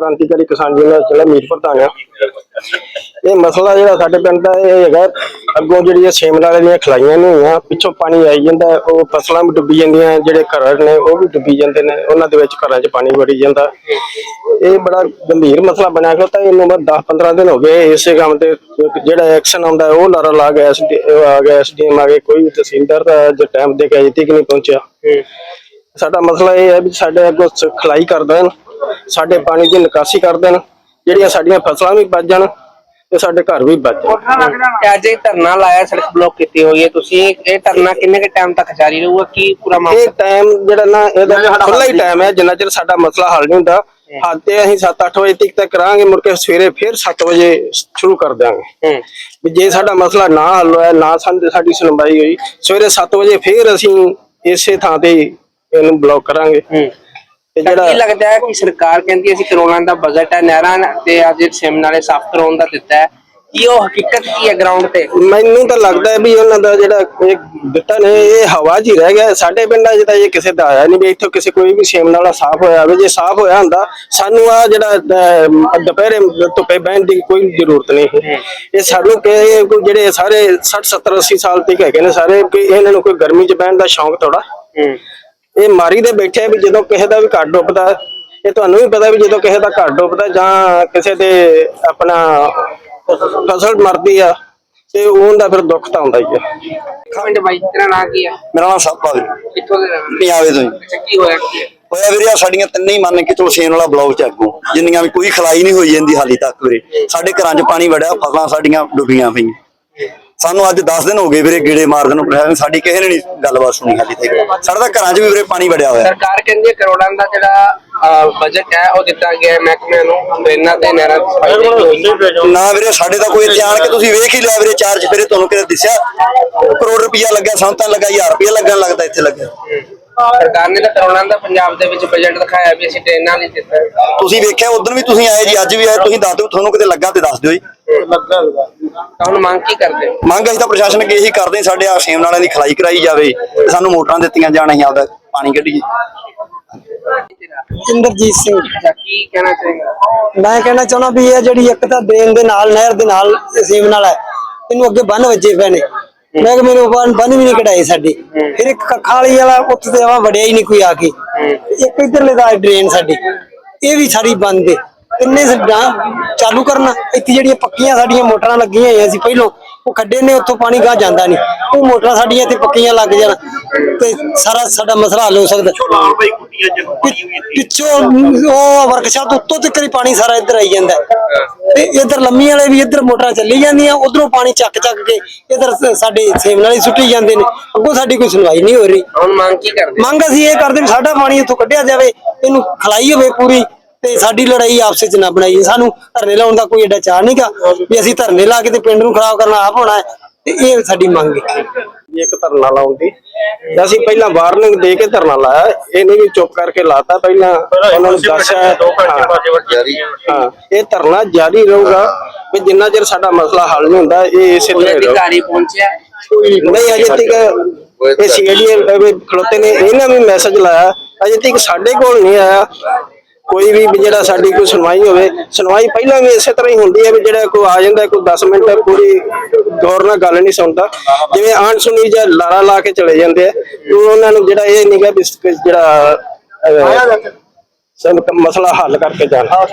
ਕ੍ਰਾਂਤੀਕਾਰੀ ਕਿਸਾਨ ਯੂਨੀਅਨ ਜ਼ਿਲ੍ਹਾ ਮੀਰ ਪ੍ਰਧਾਨ ਆ ਇਹ ਮਸਲਾ ਜਿਹੜਾ ਸਾਡੇ ਪਿੰਡ ਦਾ ਇਹ ਹੈਗਾ ਅੱਗੋਂ ਜਿਹੜੀਆਂ ਸੇਮਲ ਵਾਲੇ ਦੀਆਂ ਖਲਾਈਆਂ ਨੇ ਹੋਈਆਂ ਪਿੱਛੋਂ ਪਾਣੀ ਆਈ ਜਾਂਦਾ ਉਹ ਫਸਲਾਂ ਵੀ ਡੁੱਬੀ ਜਾਂਦੀਆਂ ਜਿਹੜੇ ਘਰ ਨੇ ਉਹ ਵੀ ਡੁੱਬੀ ਜਾਂਦੇ ਨੇ ਉਹਨਾਂ ਦੇ ਵਿੱਚ ਘਰਾਂ 'ਚ ਪਾਣੀ ਵੜੀ ਜਾਂਦਾ। ਇਹ ਬੜਾ ਗੰਭੀਰ ਮਸਲਾ ਬਣਿਆ ਖਲੋਤਾ ਇਹਨੂੰ ਮੈਂ 10-15 ਦਿਨ ਹੋ ਗਏ ਇਸੇ ਕੰਮ ਤੇ ਜਿਹੜਾ ਐਕਸ਼ਨ ਆਉਂਦਾ ਉਹ ਲਾਰਾ ਲਾ ਗਿਆ ਆ ਗਿਆ ਐਸਡੀਐਮ ਆ ਗਏ ਕੋਈ ਵੀ ਤਹਿਸੀਲਦਾਰ ਦਾ ਜੋ ਟਾਈਮ ਦੇ ਕੇ ਅਜੇ ਤੱਕ ਨਹੀਂ ਪਹੁੰਚਿਆ। ਸਾਡਾ ਮਸਲਾ ਇਹ ਹੈ ਵੀ ਸਾਡੇ ਅੱਗੋਂ ਖਲਾਈ ਕਰ ਦੇਣ। ਸਾਡੇ ਪਾਣੀ ਦੀ ਨਿਕਾਸੀ ਕਰ ਦੇਣ ਜਿਹੜੀਆਂ ਸਾਡੀਆਂ ਫਸਲਾਂ ਵੀ ਬਚ ਜਾਣ ਤੇ ਸਾਡੇ ਘਰ ਵੀ ਬਚ ਜਾਣ। ਤੇ ਅੱਜ ਇਹ ਧਰਨਾ ਲਾਇਆ ਸੜਕ ਬਲੌਕ ਕੀਤੀ ਹੋਈ ਹੈ। ਤੁਸੀਂ ਇਹ ਧਰਨਾ ਕਿੰਨੇ ਕੁ ਟਾਈਮ ਤੱਕ ਜਾਰੀ ਰਹੂਗਾ? ਕੀ ਪੂਰਾ ਇਹ ਮਾਮਲਾ? ਟਾਈਮ ਜਿਹੜਾ ਨਾ ਇਹਦਾ ਖੁੱਲਾ ਹੀ ਟਾਈਮ ਹੈ ਜਿੰਨਾ ਚਿਰ ਸਾਡਾ ਮਸਲਾ ਹੱਲ ਨਹੀਂ ਹੁੰਦਾ। ਹੱਦ ਤੇ ਅਸੀਂ 7-8 ਵਜੇ ਤੱਕ ਕਰਾਂਗੇ ਮੁੜ ਕੇ ਸਵੇਰੇ ਫਿਰ 7 ਵਜੇ ਸ਼ੁਰੂ ਕਰ ਦਿਆਂਗੇ। ਹੂੰ। ਵੀ ਜੇ ਸਾਡਾ ਮਸਲਾ ਨਾ ਹੱਲ ਹੋਇਆ ਨਾ ਸਾਨੂੰ ਸਾਡੀ ਸੁਣਵਾਈ ਹੋਈ ਸਵੇਰੇ 7 ਵਜੇ ਫਿਰ ਅਸੀਂ ਇਸੇ ਥਾਂ ਤੇ ਇਹਨੂੰ ਬਲੌਕ ਕਰਾਂਗੇ। ਹੂੰ। ਤੇ ਤਾਂ ਕੀ ਜਿਹੜਾ ਲੱਗਦਾ ਹੈ ਕਿ ਸਰਕਾਰ ਕਹਿੰਦੀ ਅਸੀਂ ਕਰੋਨਾ ਦਾ ਬਜਟ ਹੈ ਨਹਿਰਾਂ ਤੇ ਅੱਜ ਸਿਮ ਨਾਲੇ ਸਾਫ਼ ਕਰਾਉਣ ਦਾ ਦਿੱਤਾ ਹੈ। ਕੀ ਉਹ ਹਕੀਕਤ ਕੀ ਹੈ ਗਰਾਊਂਡ ਤੇ? ਮੈਨੂੰ ਤਾਂ ਲੱਗਦਾ ਹੈ ਵੀ ਉਹਨਾਂ ਦਾ ਜਿਹੜਾ ਇਹ ਦਿੱਤਾ ਨੇ ਇਹ ਹਵਾ 'ਚ ਹੀ ਰਹਿ ਗਿਆ। ਸਾਡੇ ਪਿੰਡਾਂ 'ਚ ਤਾਂ ਇਹ ਕਿਸੇ ਦਾ ਆਇਆ ਨਹੀਂ ਵੀ ਇੱਥੋਂ ਕਿਸੇ ਕੋਈ ਵੀ ਛੇਮ ਨਾਲਾ ਸਾਫ਼ ਹੋਇਆ ਹੋਵੇ। ਜੇ ਸਾਫ਼ ਹੋਇਆ ਹੁੰਦਾ ਸਾਨੂੰ ਆ ਜਿਹੜਾ ਅਹ, ਦੁਪਹਿਰੇ ਧੁੱਪੇ ਬਹਿਣ ਦੀ ਕੋਈ ਜ਼ਰੂਰਤ ਨਹੀਂ ਸੀ। ਇਹ ਸਾਨੂੰ ਕਿ ਇਹ ਕੋਈ ਜਿਹੜੇ ਸਾਰੇ 60 70 80 ਸਾਲ ਤੱਕ ਹੈਗੇ ਨੇ ਸਾਰੇ ਕਿ ਇਹਨਾਂ ਨੂੰ ਕੋਈ ਗਰਮੀ 'ਚ ਬਹਿਣ ਦਾ ਸ਼ੌਂਕ ਥੋੜਾ ਹੂੰ। ਇਹ ਮਾਰੀ ਦੇ ਬੈਠੇ ਆ ਵੀ ਜਦੋਂ ਕਿਸੇ ਦਾ ਵੀ ਘਰ ਡੁੱਬਦਾ ਇਹ ਤੁਹਾਨੂੰ ਵੀ ਪਤਾ ਵੀ ਜਦੋਂ ਕਿਸੇ ਦਾ ਘਰ ਡੁੱਬਦਾ ਜਾਂ ਕਿਸੇ ਦੇ ਆਪਣਾ ਫਸਲ ਮਰਦੀ ਆ ਤੇ ਉਹਦਾ ਫਿਰ ਦੁੱਖ ਤਾਂ ਆਉਂਦਾ ਹੀ ਆ। ਕਮੈਂਟ ਬਾਈ ਤੇਰਾ ਨਾਂ ਕੀ ਹੈ ਮੇਰਾ ਨਾਮ ਸਾਪਾ ਵੀਰ। ਕਿੱਥੋਂ ਦੇ ਰਹਿਣ ਵਾਲੇ? ਪੰਜਾਬੇ ਤੋਂ ਹੀ। ਅੱਛਾ ਕੀ ਹੋਇਆ ਕੀ ਹੈ ਹੋਇਆ ਵੀਰੇ ਆਹ ਸਾਡੀਆਂ ਤਿੰਨੇ ਹੀ ਮੰਨ ਕੇ ਸੇਨ ਵਾਲਾ ਬਲੌਕ ਚ ਅੱਗੋਂ ਜਿੰਨੀਆਂ ਵੀ ਕੋਈ ਖਲਾਈ ਨਹੀਂ ਹੋਈ ਜਾਂਦੀ ਹਾਲੀ ਤੱਕ ਵੀਰੇ। ਸਾਡੇ ਘਰਾਂ 'ਚ ਪਾਣੀ ਵੜਿਆ ਫਸਲਾਂ ਸਾਡੀਆਂ ਡੁੱਬੀਆਂ ਪਈਆਂ ਸਾਨੂੰ ਅੱਜ 10 ਦਿਨ ਹੋ ਗਏ ਵੀਰੇ ਗੇੜੇ ਮਾਰਦੇ ਨੂੰ ਪ੍ਰਸ਼ਾਸਨ ਸਾਡੀ ਕਿਸੇ ਨੇ ਨਹੀਂ ਗੱਲਬਾਤ ਸੁਣੀ ਹਾਲੀ ਤੱਕ ਸਾਡੇ ਤਾਂ ਘਰਾਂ 'ਚ ਵੀ ਵੀਰੇ ਪਾਣੀ ਵੜਿਆ ਹੋਇਆ। ਸਰਕਾਰ ਕਹਿੰਦੀ ਹੈ ਕਰੋੜਾਂ ਦਾ ਜਿਹੜਾ ਬਜਟ ਹੈ ਉਹ ਦਿੱਤਾ ਗਿਆ ਹੈ ਮਹਿਕਮੇ ਨੂੰ। ਟ੍ਰੇਨਾਂ ਤੇ ਨਹਿਰਾਂ ਦੀ ਸਫ਼ਾਈ ਲਈ ਨਾ ਵੀਰੇ ਸਾਡੇ ਤਾਂ ਕੋਈ ਆਣ ਕੇ ਤੁਸੀਂ ਵੇਖ ਹੀ ਲਿਆ ਵੀਰੇ ਚਾਰਜ ਫਿਰੇ ਤੁਹਾਨੂੰ ਕਿਤੇ ਦਿਸਿਆ? ਕਰੋੜ ਰੁਪਈਆ ਲੱਗਿਆ ਸਾਨੂੰ ਤਾਂ ਲੱਗਾ 1000 ਰੁਪਈਆ ਲੱਗਣ ਲੱਗਦਾ ਇੱਥੇ ਲੱਗਿਆ। ਸਰਕਾਰ ਨੇ ਤਾਂ ਕਰੋੜਾਂ ਦਾ ਪੰਜਾਬ ਦੇ ਵਿੱਚ ਬਜਟ ਦਿਖਾਇਆ ਵੀ ਅਸੀਂ ਟ੍ਰੇਨਾਂ ਲਈ ਦਿੱਤਾ। ਤੁਸੀਂ ਵੇਖਿਆ ਉਦੋਂ ਵੀ ਤੁਸੀਂ ਆਏ ਜੀ ਅੱਜ ਵੀ ਆਏ ਤੁਸੀਂ ਦੱਸ ਦਿਓ ਤੁਹਾਨੂੰ ਕਿਤੇ ਲੱਗਾ ਤੇ ਦੱਸ ਦਿਓ ਜੀ। ਤਾਂ ਹੁਣ ਮੰਗ ਕੀ ਕਰਦੇ ਹੋ? ਮੰਗ ਅਸੀਂ ਤਾਂ ਪ੍ਰਸ਼ਾਸਨ ਅੱਗੇ ਇਹੀ ਕਰਦੇ ਹਾਂ, ਸਾਡੇ ਆ ਸੇਮ ਨਾਲਿਆਂ ਦੀ ਖਲਾਈ ਕਰਾਈ ਜਾਵੇ ਤੇ ਸਾਨੂੰ ਮੋਟਰਾਂ ਦਿੱਤੀਆਂ ਜਾਣ ਅਸੀਂ ਆਪਦਾ ਪਾਣੀ ਕੱਢੀਏ। ਇੰਦਰਜੀਤ ਸਿੰਘ। ਅੱਛਾ ਕੀ ਕਹਿਣਾ ਚਾਹੀਦਾ ਮੈਂ ਕਹਿਣਾ ਚਾਹੁੰਦਾ ਵੀ ਇਹ ਜਿਹੜੀ ਇੱਕ ਤਾਂ ਦੇਣ ਦੇ ਨਾਲ ਨਹਿਰ ਦੇ ਨਾਲ ਸੇਮ ਨਾਲ ਹੈ ਇਹਨੂੰ ਅੱਗੇ ਬੰਨ ਵੱਜੇ ਪਏ ਨੇ। ਮੈਂ ਕਿ ਮੈਨੂੰ ਬੰਨ ਬੰਨ ਵੀ ਨਹੀਂ ਕਢਾਏ ਸਾਡੀ। ਫਿਰ ਇੱਕ ਕੱਖਾਂ ਵਾਲੀ ਵਾਲਾ ਉੱਥੇ ਤੇ ਆਵਾ ਵੜਿਆ ਹੀ ਨਹੀਂ ਕੋਈ ਆ ਕੇ। ਇੱਕ ਇਧਰਲੇ ਦਾ ਡਰੇਨ ਸਾਡੀ। ਇਹ ਵੀ ਸਾਰੀ ਬੰਦ ਹੈ ਤਿੰਨੇ ਸੱਜਾਂ ਚਾਲੂ ਕਰਨਾ? ਇੱਥੇ ਜਿਹੜੀਆਂ ਪੱਕੀਆਂ ਸਾਡੀਆਂ ਮੋਟਰਾਂ ਲੱਗੀਆਂ ਹੋਈਆਂ ਸੀ ਪਹਿਲੋਂ ਉਹ ਖੱਡੇ ਨੇ ਉੱਥੋਂ ਪਾਣੀ ਗਾਹ ਜਾਂਦਾ ਨਹੀਂ। ਉਹ ਮੋਟਰਾਂ ਸਾਡੀਆਂ ਇੱਥੇ ਪੱਕੀਆਂ ਲੱਗ ਜਾਣ ਤੇ ਸਾਰਾ ਸਾਡਾ ਮਸਲਾ ਹੱਲ ਹੋ ਸਕਦਾ। ਪਿ- ਪਿੱਛੋਂ ਉਹ ਵਰਕਸ਼ਾਪ ਤੋਂ ਉੱਤੋਂ ਤੱਕ ਹੀ ਪਾਣੀ ਸਾਰਾ ਇੱਧਰ ਆਈ ਜਾਂਦਾ। ਤੇ ਇੱਧਰ ਲੰਮੀ ਵਾਲੇ ਵੀ ਇੱਧਰ ਮੋਟਰਾਂ ਚੱਲੀ ਜਾਂਦੀਆਂ ਉਧਰੋਂ ਪਾਣੀ ਚੱਕ ਚੱਕ ਕੇ ਇੱਧਰ ਸਾਡੇ ਸੇਮ ਨਾਲ ਹੀ ਸੁੱਟੀ ਜਾਂਦੇ ਨੇ। ਅੱਗੋਂ ਸਾਡੀ ਕੋਈ ਸੁਣਵਾਈ ਨਹੀਂ ਹੋ ਰਹੀ। ਹੁਣ ਮੰਗ ਕੀ ਕਰਦੇ? ਮੰਗ ਅਸੀਂ ਇਹ ਕਰਦੇ ਵੀ ਸਾਡਾ ਪਾਣੀ ਇੱਥੋਂ ਕੱਢਿਆ ਜਾਵੇ ਇਹਨੂੰ ਖਲਾਈ ਹੋਵੇ ਪੂਰੀ ਤੇ ਸਾਡੀ ਲੜਾਈ ਆਪਸ ਵਿੱਚ ਨਾ ਬਣਾਈਏ ਸਾਨੂੰ ਧਰਨੇ ਲਾਉਣ ਦਾ ਕੋਈ ਐਡਾ ਚਾਹ ਨਹੀਂਗਾ ਵੀ ਅਸੀਂ ਧਰਨੇ ਲਾ ਕੇ ਤੇ ਪਿੰਡ ਨੂੰ ਖਰਾਬ ਕਰਨਾ ਆਪ ਹੋਣਾ ਹੈ ਤੇ ਇਹ ਸਾਡੀ ਮੰਗ ਹੈ। ਇੱਕ ਧਰਨਾ ਲਾਉਣ ਦੀ। ਅਸੀਂ ਪਹਿਲਾਂ ਵਾਰਨਿੰਗ ਦੇ ਕੇ ਧਰਨਾ ਲਾਇਆ। ਇਹ ਨਹੀਂ ਵੀ ਚੁੱਪ ਕਰਕੇ ਲਾਤਾ। ਪਹਿਲਾਂ ਉਹਨਾਂ ਨੂੰ ਦੱਸਿਆ ਹਾਂ, ਹਾਂ। ਇਹ ਧਰਨਾ ਜਾਰੀ ਰਹੂਗਾ। ਵੀ ਜਿੰਨਾ ਚਿਰ ਸਾਡਾ ਮਸਲਾ ਹੱਲ ਨਹੀਂ ਹੁੰਦਾ ਇਹ ਇਸੇ ਤਰ੍ਹਾਂ ਹੀ ਰਹੂ ਅਧਿਕਾਰੀ ਪਹੁੰਚਿਆ? ਨਹੀਂ ਅਜੇ ਤੱਕ ਇਹ ਸੀਡੀ ਖਲੋਤੇ ਨੇ। ਇਹਨਾਂ ਵੀ ਮੈਸੇਜ ਲਾਇਆ। ਅਜੇ ਤੱਕ ਸਾਡੇ ਕੋਲ ਨਹੀਂ ਆਇਆ। ਕੋਈ ਵੀ ਜਿਹੜਾ ਸਾਡੀ ਕੋਈ ਸੁਣਵਾਈ ਹੋਵੇ ਸੁਣਵਾਈ ਪਹਿਲਾਂ ਵੀ ਇਸੇ ਤਰ੍ਹਾਂ ਹੀ ਹੁੰਦੀ ਹੈ ਵੀ ਜਿਹੜਾ ਕੋਈ ਆ ਜਾਂਦਾ ਕੋਈ 10 ਮਿੰਟ ਪੂਰੀ ਗੌਰ ਨਾਲ ਗੱਲ ਨਹੀਂ ਸੁਣਦਾ। ਜਿਵੇਂ ਆਣ ਸੁਣੀ ਜਾਂ ਲਾਰਾ ਲਾ ਕੇ ਚਲੇ ਜਾਂਦੇ ਆ ਉਹ ਉਹਨਾਂ ਨੂੰ ਜਿਹੜਾ ਇਹ ਨਹੀਂਗਾ ਵੀ ਜਿਹੜਾ ਸਭ ਮਸਲਾ ਹੱਲ ਕਰਕੇ ਜਾਣਾ।